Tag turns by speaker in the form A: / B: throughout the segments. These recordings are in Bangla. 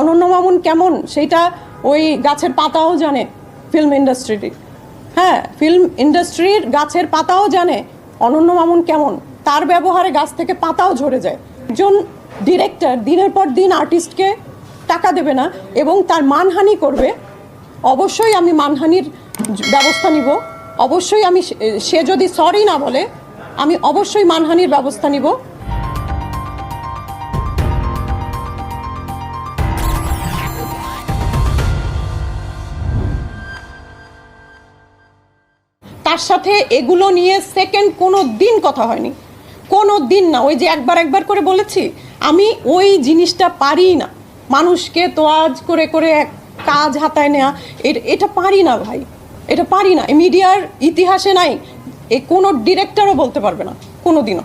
A: অনন্য মামুন কেমন? সেইটা ওই গাছের পাতাও জানে ফিল্ম ইন্ডাস্ট্রির হ্যাঁ ফিল্ম ইন্ডাস্ট্রির গাছের পাতাও জানে অনন্য মামুন কেমন। তার ব্যবহারে গাছ থেকে পাতাও ঝরে যায়। একজন ডিরেক্টর দিনের পর দিন আর্টিস্টকে টাকা দেবে না এবং তার মানহানি করবে। অবশ্যই আমি মানহানির ব্যবস্থা নিব। অবশ্যই আমি সে যদি সরি না বলে, আমি অবশ্যই মানহানির ব্যবস্থা নিব। তার সাথে এগুলো নিয়ে সেকেন্ড কোনো দিন কথা হয়নি। কোনো দিন না। ওই যে একবার একবার করে বলেছি আমি ওই জিনিসটা পারি না। মানুষকে তোয়াজ করে করে এক কাজ হাতায় নেওয়া এটা পারি না ভাই। এটা পারি না। মিডিয়ার ইতিহাসে নাই। এ কোনো ডিরেক্টরও বলতে পারবে না। কোনো দিনও।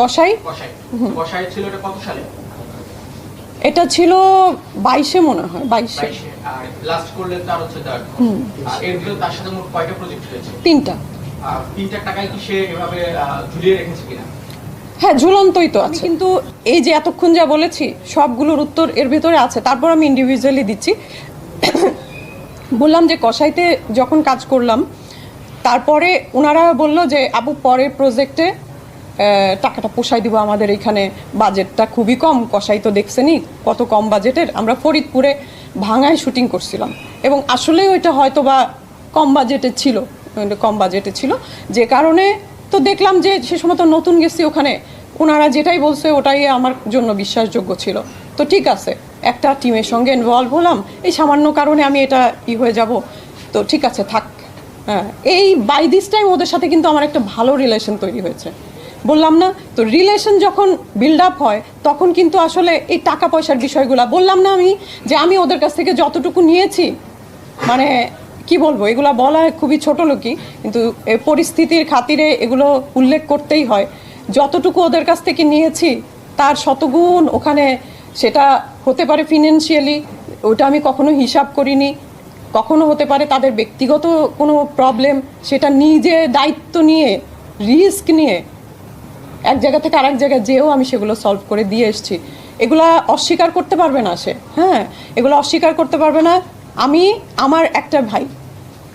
B: কষাই কষাই ছিল এটা কত সালে?
A: এটা ছিল বাইশে মনে হয় বাইশে।
B: বাইশে আর লাস্ট করলেন তার হচ্ছে তার আর এর ভিতরে তার সাথে মোট কয়টা প্রজেক্ট হয়েছে?
A: তিনটা।
B: আর তিনটা টাকায় কি সে এভাবে আহ, ঝুলিয়ে রেখেছে কিনা?
A: হ্যাঁ ঝুলন্তই তো আছে। কিন্তু এই যে এতক্ষণ যা বলেছি সবগুলোর উত্তর এর ভিতরে আছে। তারপর আমি ইন্ডিভিজুয়ালি দিচ্ছি। বললাম যে কসাইতে যখন কাজ করলাম তারপরে ওনারা বলল যে আপু পরের প্রজেক্টে টাকাটা পোষাই দিব আমাদের এখানে। বাজেটটা খুবই কম কষাই তো দেখছেনই কত কম বাজেটের। আমরা ফরিদপুরে ভাঙায় শুটিং করছিলাম। এবং আসলেই ওইটা হয়তো বা কম বাজেটের ছিল কম বাজেটে ছিল। যে কারণে তো দেখলাম যে সে সময় তো নতুন গেছি ওখানে। ওনারা যেটাই বলছে ওটাই আমার জন্য বিশ্বাসযোগ্য ছিল। তো ঠিক আছে, একটা টিমের সঙ্গে ইনভলভ হলাম। এই সামান্য কারণে আমি এটা ই হয়ে যাব। তো ঠিক আছে, থাক। হ্যাঁ এই বাই দিস টাইম ওদের সাথে কিন্তু আমার একটা ভালো রিলেশন তৈরি হয়েছে। বললাম না, তো রিলেশন যখন বিল্ড আপ হয়, তখন কিন্তু আসলে এই টাকা পয়সার বিষয়গুলো, বললাম না আমি যে আমি ওদের কাছ থেকে যতটুকু নিয়েছি মানে কি বলব, এগুলা বলা খুবই ছোট লোকই, কিন্তু পরিস্থিতির খাতিরে এগুলো উল্লেখ করতেই হয়। যতটুকু ওদের কাছ থেকে নিয়েছি, তার শতগুণ ওখানে সেটা হতে পারে ফিনান্সিয়ালি ওটা আমি কখনো হিসাব করিনি, কখনো হতে পারে তাদের ব্যক্তিগত কোনো প্রবলেম সেটা নিজে দায়িত্ব নিয়ে রিস্ক নিয়ে এক জায়গা থেকে আরেক জায়গায় যেও আমি সেগুলো সলভ করে দিয়ে এসেছি। এগুলা অস্বীকার করতে পারবে না সে হ্যাঁ? এগুলো অস্বীকার করতে পারবে না। আমি, আমার একটা ভাই,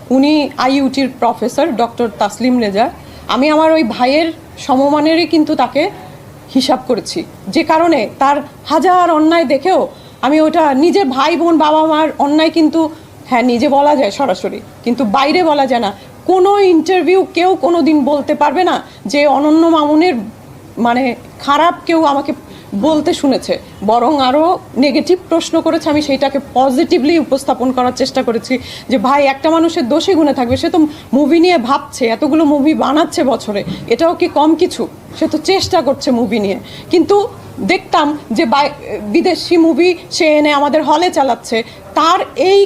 A: উনি আইইউটির প্রফেসর ডক্টর তাসলিম রেজা। আমি আমার ওই ভাইয়ের সমমানেরই কিন্তু তাকে হিসাব করেছি। যে কারণে তার হাজার অন্যায় দেখেও আমি ওটা নিজে ভাই, বোন, বাবা, মার অন্যায় কিন্তু হ্যাঁ নিজে বলা যায় সরাসরি, কিন্তু বাইরে বলা যায় না। কোনো ইন্টারভিউ কেউ কোনো দিন বলতে পারবে না যে অনন্য মামুনের মানে খারাপ কেউ আমাকে বলতে শুনেছে, বরং আরও নেগেটিভ প্রশ্ন করেছে, আমি সেইটাকে পজিটিভলি উপস্থাপন করার চেষ্টা করেছি যে, ভাই, একটা মানুষের দোষে গুণে থাকবে, সে তো মুভি নিয়ে ভাবছে, এতগুলো মুভি বানাচ্ছে বছরে, এটাও কি কম কিছু? সে তো চেষ্টা করছে মুভি নিয়ে। কিন্তু দেখতাম যে বিদেশি মুভি সে এনে আমাদের হলে চালাচ্ছে তার এই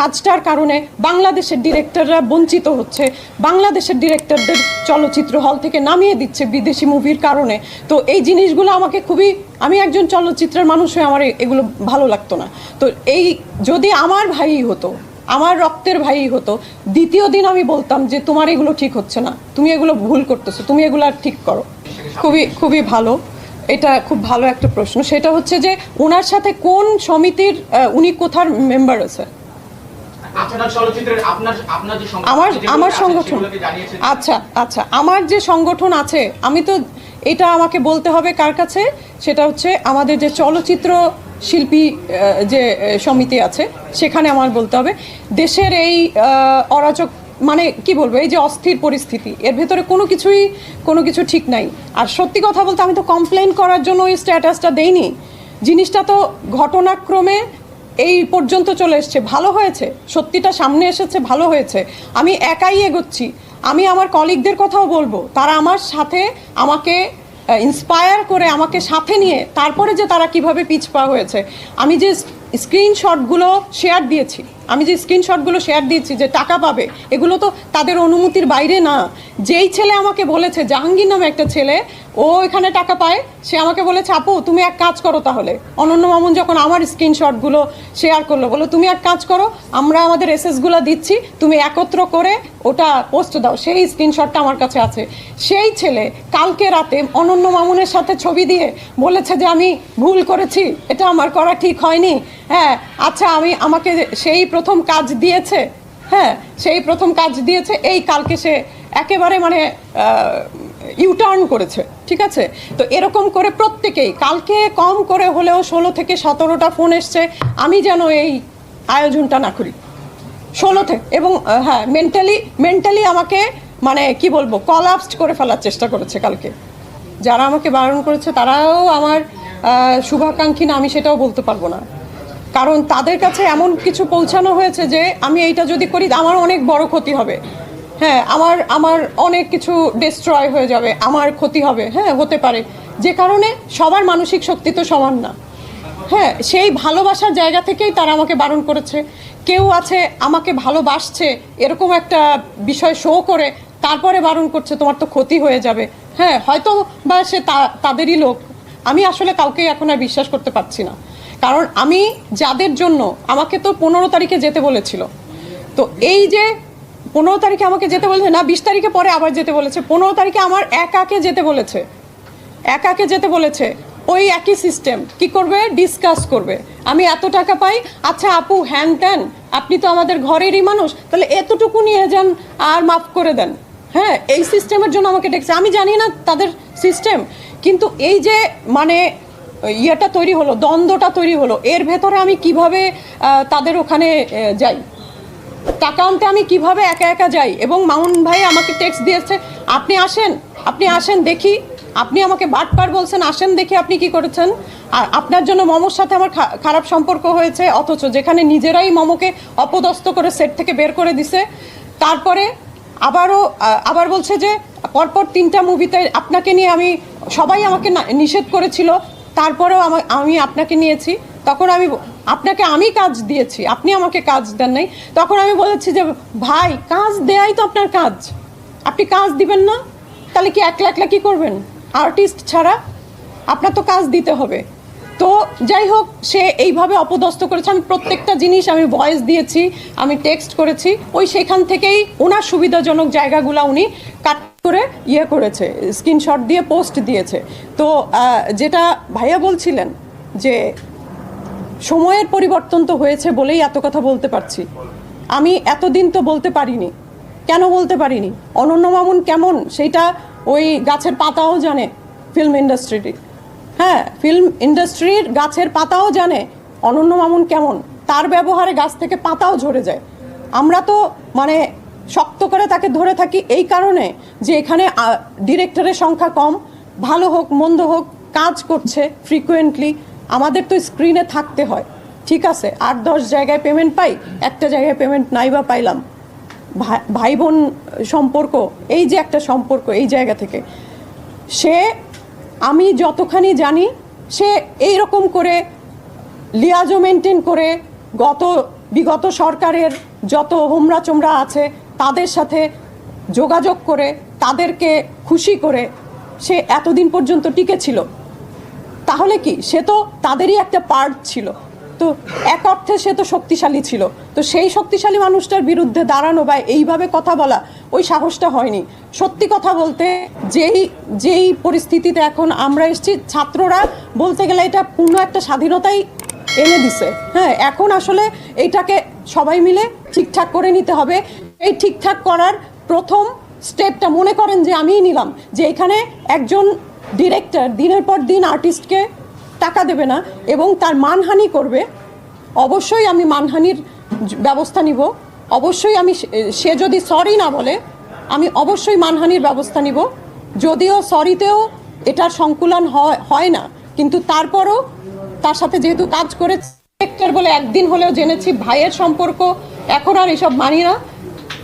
A: কাজটার কারণে বাংলাদেশের ডিরেক্টররা বঞ্চিত হচ্ছে। বাংলাদেশের ডিরেক্টরদের চলচ্চিত্র হল থেকে নামিয়ে দিচ্ছে বিদেশি মুভির কারণে। তো এই জিনিসগুলো আমাকে খুবই, আমি একজন চলচ্চিত্রের মানুষ হয়ে আমার এগুলো ভালো লাগতো না। তো এই যদি আমার ভাই হতো, আমার রক্তের ভাই হতো, দ্বিতীয় দিন আমি বলতাম যে তোমার এগুলো ঠিক হচ্ছে না, তুমি এগুলো ভুল করতেছো, তুমি এগুলো ঠিক করো। খুবই খুবই ভালো। এটা খুব ভালো একটা প্রশ্ন। সেটা হচ্ছে যে ওনার সাথে কোন সমিতির উনি কোথার মেম্বার আছে? আমার আমার সংগঠন। আচ্ছা আচ্ছা আমার যে সংগঠন আছে আমি তো এটা আমাকে বলতে হবে কার কাছে? সেটা হচ্ছে আমাদের যে চলচ্চিত্র শিল্পী যে সমিতি আছে সেখানে আমার বলতে হবে। দেশের এই অরাজক মানে কি বলব, এই যে অস্থির পরিস্থিতি, এর ভেতরে কোনো কিছুই, কোনো কিছু ঠিক নাই। আর সত্যি কথা বলতে আমি তো কমপ্লেন করার জন্য ওই স্ট্যাটাসটা দেইনি। জিনিসটা তো ঘটনাক্রমে এই পর্যন্ত চলে এসছে, ভালো হয়েছে, সত্যিটা সামনে এসেছে, ভালো হয়েছে। আমি একাই এগোচ্ছি। আমি আমার কলিগদের কথাও বলব, তারা আমার সাথে আমাকে ইন্সপায়ার করে আমাকে সাথে নিয়ে, তারপরে যে তারা কীভাবে পিছপা হয়েছে। আমি যে স্ক্রিনশটগুলো শেয়ার দিয়েছি আমি যে স্ক্রিনশটগুলো শেয়ার দিচ্ছি যে টাকা পাবে, এগুলো তো তাদের অনুমতির বাইরে না। যেই ছেলে আমাকে বলেছে, জাহাঙ্গীর নামে একটা ছেলে, ও এখানে টাকা পায়, সে আমাকে বলেছে, আপু, তুমি এক কাজ করো তাহলে। অনন্য মামুন যখন আমার স্ক্রিনশটগুলো শেয়ার করল বলো তুমি এক কাজ করো, আমরা আমাদের এসএসগুলো দিচ্ছি, তুমি একত্র করে ওটা পোস্ট দাও। সেই স্ক্রিনশটটা আমার কাছে আছে। সেই ছেলে কালকে রাতে অনন্য মামুনের সাথে ছবি দিয়ে বলেছে যে, আমি ভুল করেছি, এটা আমার করা ঠিক হয়নি। হ্যাঁ আচ্ছা আমি আমাকে সেই প্রথম কাজ দিয়েছে? হ্যাঁ সেই প্রথম কাজ দিয়েছে, এই কালকে সে একেবারে মানে ইউটার্ন করেছে, ঠিক আছে? তো এরকম করে প্রত্যেকেই, কালকে কম করে হলেও ষোলো থেকে সতেরোটা ফোন এসছে, আমি যেন এই আয়োজনটা না করি। ষোলোতে এবং হ্যাঁ মেন্টালি মেন্টালি আমাকে মানে কি বলব কলাপসড করে ফেলার চেষ্টা করেছে কালকে। যারা আমাকে বারণ করেছে, তারাও আমার শুভাকাঙ্ক্ষী না, আমি সেটাও বলতে পারব না। কারণ তাদের কাছে এমন কিছু পৌঁছানো হয়েছে যে আমি এইটা যদি করি, আমার অনেক বড় ক্ষতি হবে। হ্যাঁ আমার আমার অনেক কিছু ডিস্ট্রয় হয়ে যাবে, আমার ক্ষতি হবে। হ্যাঁ হতে পারে। যে কারণে সবার মানসিক শক্তি তো সমান না। হ্যাঁ সেই ভালোবাসার জায়গা থেকেই তারা আমাকে বারণ করেছে। কেউ আছে, আমাকে ভালোবাসছে, এরকম একটা বিষয় শো করে, তারপরে বারণ করছে, তোমার তো ক্ষতি হয়ে যাবে। হ্যাঁ হয়তো বা সে তাদেরই লোক। আমি আসলে কাউকেই এখন আর বিশ্বাস করতে পারছি না। কারণ আমি যাদের জন্য আমাকে তো পনেরো তারিখে যেতে বলেছিল। তো এই যে পনেরো তারিখে আমাকে যেতে বলেছে, না, বিশ তারিখে পরে আবার যেতে বলেছে। পনেরো তারিখে আমার একাকে যেতে বলেছে। একাকে যেতে বলেছে। ওই একই সিস্টেম কি করবে? ডিসকাস করবে। আমি এত টাকা পাই। আচ্ছা আপু, হ্যান ত্যান, আপনি তো আমাদের ঘরেরই মানুষ। তাহলে এতটুকু নিয়ে যান আর মাফ করে দেন। হ্যাঁ এই সিস্টেমের জন্য আমাকে ডেকেছে। আমি জানি না তাদের সিস্টেম কিন্তু এই যে মানে ইয়েটা তৈরি হলো, দ্বন্দ্বটা তৈরি হলো। এর ভেতরে আমি কীভাবে তাদের ওখানে যাই? টাকা আনতে আমি কীভাবে একা একা যাই? এবং মামুন ভাই আমাকে টেক্সট দিয়েছে, আপনি আসেন আপনি আসেন দেখি। আপনি আমাকে বাটপার বলছেন, আসেন দেখি আপনি কি করেছেন। আর আপনার জন্য মমোর সাথে আমার খারাপ সম্পর্ক হয়েছে, অথচ যেখানে নিজেরাই মমকে অপদস্থ করে সেট থেকে বের করে দিছে। তারপরে আবারও আবার বলছে যে, পরপর তিনটা মুভিতে আপনাকে নিয়ে আমি, সবাই আমাকে নিষেধ করেছিল। তারপরেও আমা- আপনাকে নিয়েছি। তখন আমি আপনাকে আমি কাজ দিয়েছি। আপনি আমাকে কাজ দেন নাই। তখন আমি বলেছি যে, ভাই, কাজ দেয়াই তো আপনার কাজ। আপনি কাজ দিবেন না? তাহলে কি একলা একলা কি করবেন? আর্টিস্ট ছাড়া আপনার তো কাজ দিতে হবে। তো যাই হোক, সে এইভাবে অপদস্থ করেছে। আমি প্রত্যেকটা জিনিস আমি ভয়েস দিয়েছি, আমি টেক্সট করেছি। ওই সেখান থেকেই ওনার সুবিধাজনক জায়গাগুলো উনি কাট করে ইয়ে করেছে স্ক্রিনশট দিয়ে পোস্ট দিয়েছে। তো যেটা ভাইয়া বলছিলেন যে, সময়ের পরিবর্তন তো হয়েছে বলেই এত কথা বলতে পারছি। আমি এতদিন তো বলতে পারিনি। কেন বলতে পারিনি? অনন্য মামুন কেমন? সেইটা ওই গাছের পাতাও জানে ফিল্ম ইন্ডাস্ট্রির হ্যাঁ ফিল্ম ইন্ডাস্ট্রির গাছের পাতাও জানে অনন্য মামুন কেমন। তার ব্যবহারে গাছ থেকে পাতাও ঝরে যায়। আমরা তো মানে শক্ত করে তাকে ধরে থাকি এই কারণে যে এখানে ডিরেক্টরের সংখ্যা কম। ভালো হোক, মন্দ হোক, কাজ করছে ফ্রিকুয়েন্টলি আমাদের তো স্ক্রিনে থাকতে হয়। ঠিক আছে, আট, দশ জায়গায় পেমেন্ট পাই, একটা জায়গায় পেমেন্ট নাই বা পাইলাম। ভাই- বোন সম্পর্ক, এই যে একটা সম্পর্ক এই জায়গা থেকে। সে, আমি যতখানি জানি, সে এই রকম করে লিয়াজো মেনটেন করে গত, বিগত সরকারের যত হোমরা চোমরা আছে তাদের সাথে যোগাযোগ করে, তাদেরকে খুশি করে সে এতদিন পর্যন্ত টিকে ছিল। তাহলে কি? সে তো তাদেরই একটা পার্ট ছিল। তো এক অর্থে সে তো শক্তিশালী ছিল। তো সেই শক্তিশালী মানুষটার বিরুদ্ধে দাঁড়ানো বা এইভাবে কথা বলা, ওই সাহসটা হয়নি। সত্যি কথা বলতে, যেই যেই পরিস্থিতিতে এখন আমরা এসেছি, ছাত্ররা বলতে গেলে এটা পূর্ণ একটা স্বাধীনতাই এনে দিছে। হ্যাঁ এখন আসলে এইটাকে সবাই মিলে ঠিকঠাক করে নিতে হবে। এই ঠিকঠাক করার প্রথম স্টেপটা মনে করেন যে আমিই নিলাম, যে এখানে একজন ডিরেক্টর দিনের পর দিন আর্টিস্টকে টাকা দেবে না এবং তার মানহানি করবে। অবশ্যই আমি মানহানির ব্যবস্থা নিব, অবশ্যই আমি সে- যদি সরি না বলে, আমি অবশ্যই মানহানির ব্যবস্থা নিব। যদিও সরিতেও এটার সংকুলন হয় হয় না, কিন্তু তারপরও তার সাথে যেহেতু কাজ করে ডিরেক্টর বলে একদিন হলেও জেনেছি, ভাইয়ের সম্পর্ক এখন আর এসব মানি না।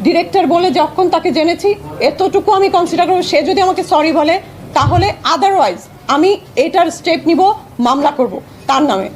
A: ডিরেক্টর বলে যখন তাকে জেনেছি, এতটুকু আমি কনসিডার করব, সে যদি আমাকে সরি বলে, তাহলে আদারওয়াইজ আমি এটার স্টেপ নিব, মামলা করব, তার নামে।